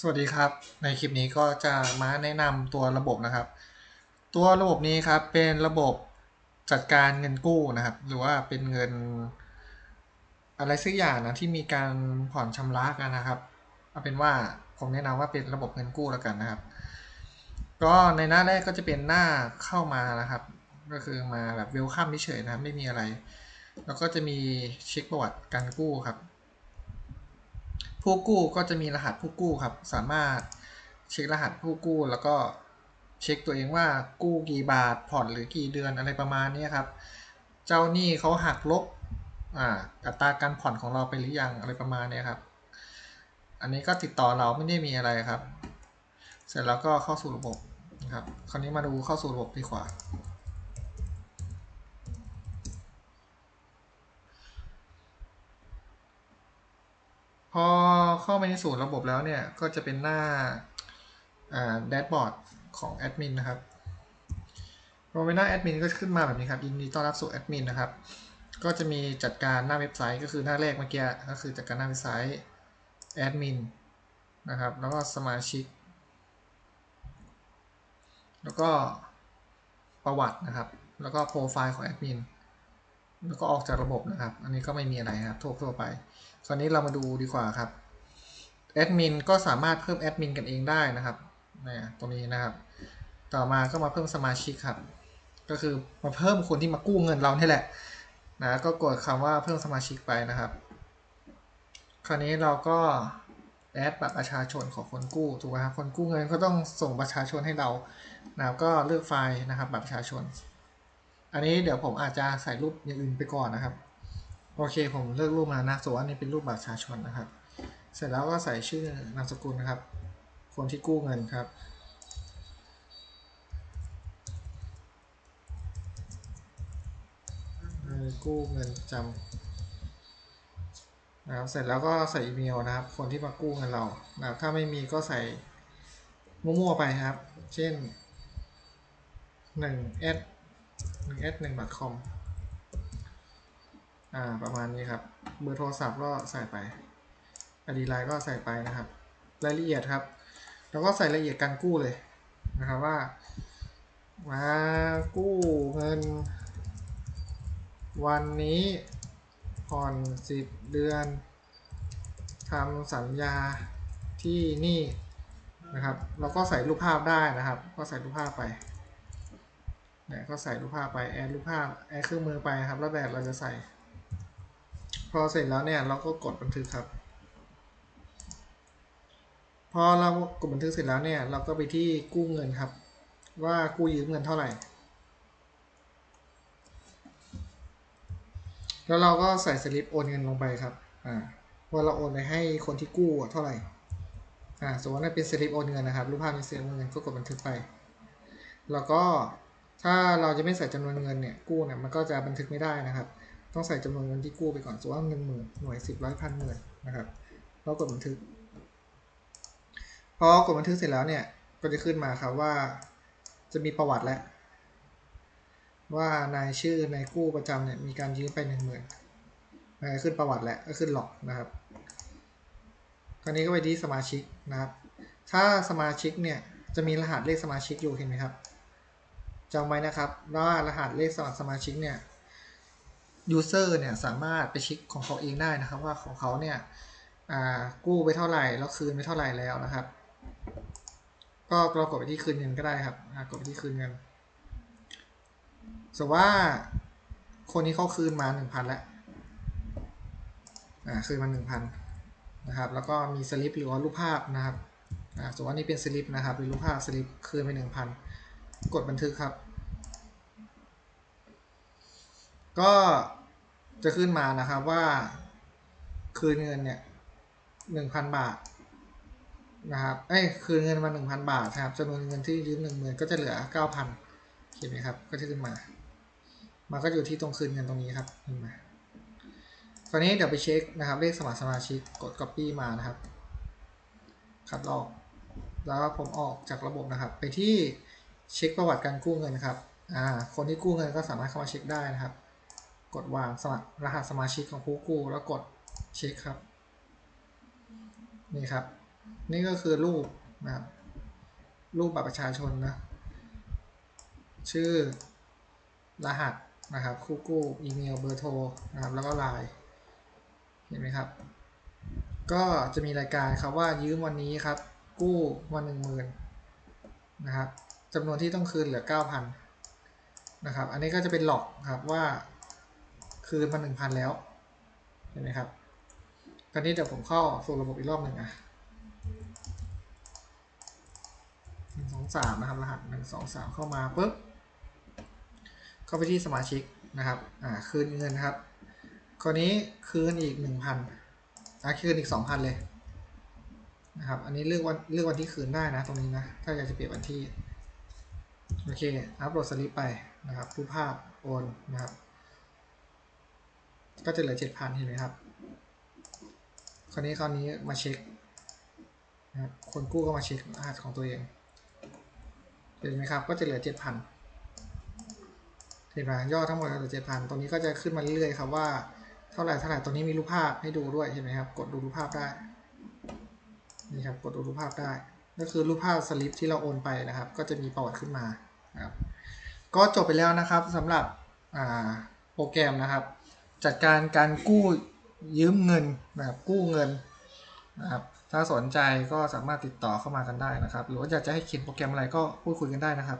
สวัสดีครับ ในคลิปนี้ก็จะมาแนะนำตัวระบบนะครับ ตัวระบบนี้ครับเป็นระบบจัดการเงินกู้นะครับ หรือว่าเป็นเงิน อะไรสักอย่างนะที่มีการผ่อนชำระกันนะครับ เอาเป็นว่าผมแนะนำว่าเป็นระบบเงินกู้แล้วกันนะครับ ก็ในหน้าแรกก็จะเป็นหน้าเข้ามานะครับ ก็คือมาแบบเวลคัมเฉยๆนะครับไม่มีอะไร แล้วก็จะมีเช็คประวัติการกู้ครับ ผู้กู้ก็จะมีรหัสผู้กู้ครับ สามารถเช็ครหัสผู้กู้แล้วก็เช็คตัวเองว่ากู้กี่บาทผ่อนหรือกี่เดือนอะไรประมาณนี้ครับ เจ้าหนี้เขาหักลบอ,อัตราการผ่อนของเราไปหรือยังอะไรประมาณนี้ครับ อันนี้ก็ติดต่อเราไม่ได้มีอะไรครับ เสร็จแล้วก็เข้าสู่ระบบนะครับ คราวนี้มาดูเข้าสู่ระบบดีกว่า พอ เข้ามาในสู่ระบบแล้วเนี่ย ก็จะเป็นหน้าแดชบอร์ดของแอดมินนะครับพอเป็นหน้าแอดมินก็ขึ้นมาแบบนี้ครับยินดีต้อนรับสู่แอดมินนะครับ ก็จะมีจัดการหน้าเว็บไซต์ก็คือหน้าแรกเมื่อกี้ก็คือจัดการหน้าเว็บไซต์แอดมินนะครับ แล้วก็สมาชิก แล้วก็ประวัตินะครับ แล้วก็โปรไฟล์ของแอดมินแล้วก็ออกจากระบบนะครับ อันนี้ก็ไม่มีอะไรครับทั่วทั่วไป คราวนี้เรามาดูดีกว่าครับ แอดมินก็สามารถเพิ่มแอดมินกันเองได้นะครับนี่ตรงนี้นะครับ ต่อมาก็มาเพิ่มสมาชิกครับ ก็คือมาเพิ่มคนที่มากู้เงินเรานี่แหละนะก็กดคำว่าเพิ่มสมาชิกไปนะครับ คราวนี้เราก็แอดบัตรประชาชนของคนกู้ถูกไหมครับคนกู้เงินก็ต้องส่งประชาชนให้เรานะครับก็เลือกไฟล์นะครับบัตรประชาชน อันนี้เดี๋ยวผมอาจจะใส่รูปอย่างอื่นไปก่อนนะครับ โอเคผมเลือกรูปมานะส่วนอันนี้เป็นรูปบัตรประชาชนนะครับ เสร็จแล้วก็ใส่ชื่อนามสกุลนะครับ คนที่กู้เงินครับ กู้เงินจำนะครับ เสร็จแล้วก็ใส่อีเมลนะครับ คนที่มากู้เงินเรานะครับถ้าไม่มีก็ใส่มั่วๆไปครับ เช่น1 s 1 s 1 com อ่า ประมาณนี้ครับ เบอร์โทรศัพท์ก็ใส่ไป อดีไลน์ก็ใส่ไปนะครับ รายละเอียดครับ แล้วก็ใส่รายละเอียดการกู้เลยนะครับว่า มากู้เงิน วันนี้ผ่อน10เดือนทำสัญญาที่นี่นะครับเราก็ใส่รูปภาพได้นะครับ ก็ใส่รูปภาพไปเนี่ยก็ใส่รูปภาพไปแอดรูปภาพแอดเครื่องมือไปครับ แล้วแบบเราจะใส่ พอเสร็จแล้วเนี่ยเราก็กดบันทึกครับ พอเรากดบันทึกเสร็จแล้วเนี่ย เราก็ไปที่กู้เงินครับ ว่ากู้ยืมเงินเท่าไหร่ แล้วเราก็ใส่สลิปโอนเงินลงไปครับอ่าว่าเราโอนไปให้คนที่กู้เท่าไหร่อ่าสมมติว่าเป็นสลิปโอนเงินนะครับรูปภาพเป็นสลิปโอนเงินก็กดบันทึกไป แล้วก็ถ้าเราจะไม่ใส่จำนวนเงินเนี่ยกู้เนี่ยมันก็จะบันทึกไม่ได้นะครับ ต้องใส่จำนวนเงินที่กู้ไปก่อนสมมติว่าหนึ่งหมื่นหน่วยสิบร้อยพันหมื่นนะครับเรากดบันทึก พอกดบันทึกเสร็จแล้วเนี่ย ก็จะขึ้นมาครับว่าจะมีประวัติแล้ว ว่านายชื่อนายกู้ประจำเนี่ยมีการยืมไปหนึ่งหมื่นขึ้นประวัติแล้วก็ขึ้นหลอกนะครับคราวนี้ก็ไปที่สมาชิกนะครับ ถ้าสมาชิกเนี่ยจะมีรหัสเลขสมาชิกอยู่เห็นไหมครับจำไว้นะครับว่ารหัสเลขสมัครสมาชิกเนี่ยยูเซอร์เนี่ยสามารถไปเช็คของเขาเองได้นะครับ ว่าของเขาเนี่ยกู้ไปเท่าไหร่แล้วคืนไปเท่าไหร่แล้วนะครับ ก็เรากดไปที่คืนเงินก็ได้ครับกดไปที่คืนเงินสมมติว่าคนนี้เขาคืนมาหนึ่งพันแล้วอ่าคืนมาหนึ่งพันนะครับ แล้วก็มีสลิปหรือว่ารูปภาพนะครับอ่าสมมติว่านี่เป็นสลิปนะครับเป็นรูปภาพสลิปคืนไปหนึ่งพันกดบันทึกครับ ก็จะขึ้นมานะครับว่าคืนเงินเนี่ยหนึ่งพันบาท นะครับเอ้ยคืนเงินมาหนึ่งพันบาทครับจำนวนเงินที่ยืมหนึ่งหมื่นก็จะเหลือเก้าพันเห็นไหมครับ ก็จะขึ้นมามาก็อยู่ที่ตรงคืนเงินตรงนี้ครับเห็นไหมตอนนี้เดี๋ยวไปเช็คนะครับ เลขสมัครสมาชิก กด copy มานะครับ คัดลอก แล้วผมออกจากระบบนะครับ ไปที่เช็คประวัติการกู้เงินครับ อ่า คนที่กู้เงินก็สามารถเข้ามาเช็คได้นะครับ กดวางสมัครรหัสสมาชิกของผู้กู้แล้วกดเช็คครับ นี่ครับ นี่ก็คือรูปนะครับรูปบัตรประชาชนนะชื่อรหัสนะครับคู่กู้อีเมลเบอร์โทรนะครับแล้วก็ไลน์เห็นไหมครับ ก็จะมีรายการครับว่ายืมวันนี้ครับ กู้วันหนึ่งหมื่นนะครับจำนวนที่ต้องคืนเหลือเก้าพันนะครับอันนี้ก็จะเป็นหลอกครับว่าคืนมาหนึ่งพันแล้วเห็นไหมครับคราวนี้เดี๋ยวผมเข้าสู่ระบบอีกรอบหนึ่งอะหนึ่ง สองสามนะครับรหัสหนึ่งสองสามเข้ามาปุ๊บเข้าไปที่สมาชิกนะครับอ่าคืนเงินครับคราวนี้คืนอีกหนึ่งพันอ่าคืนอีกสองพันเลยนะครับ อันนี้เลือกวันเลือกวันที่คืนได้นะตรงนี้นะ ถ้าอยากจะเปลี่ยนวันที่ โอเค อัปโหลดสลิปไปนะครับรูปภาพโอนนะครับ ก็จะเหลือเจ็ดพันเห็นไหมครับ คราวนี้คราวนี้มาเช็คนะครับคนกู้ก็มาเช็ครหัสของตัวเอง เห็นไหมครับ ก็จะเหลือเจ็ดพันเห็นไหมยอดทั้งหมดเหลือเจ็ดพันตรงนี้ก็จะขึ้นมาเรื่อยๆครับว่าเท่าไหร่เท่าไหร่ตรงนี้มีรูปภาพให้ดูด้วยเห็นไหมครับ กดดูรูปภาพได้นี่ครับกดดูรูปภาพได้ ก็คือรูปภาพสลิปที่เราโอนไปนะครับ ก็จะมีประวัติขึ้นมานครับก็จบไปแล้วนะครับสำหรับโปรแกรมนะครับ จัดการการกู้ยืมเงินนะครับกู้เงินนะครับ ถ้าสนใจก็สามารถติดต่อเข้ามากันได้นะครับ หรือว่าอยากจะให้เขียนโปรแกรมอะไรก็พูดคุยกันได้นะครับ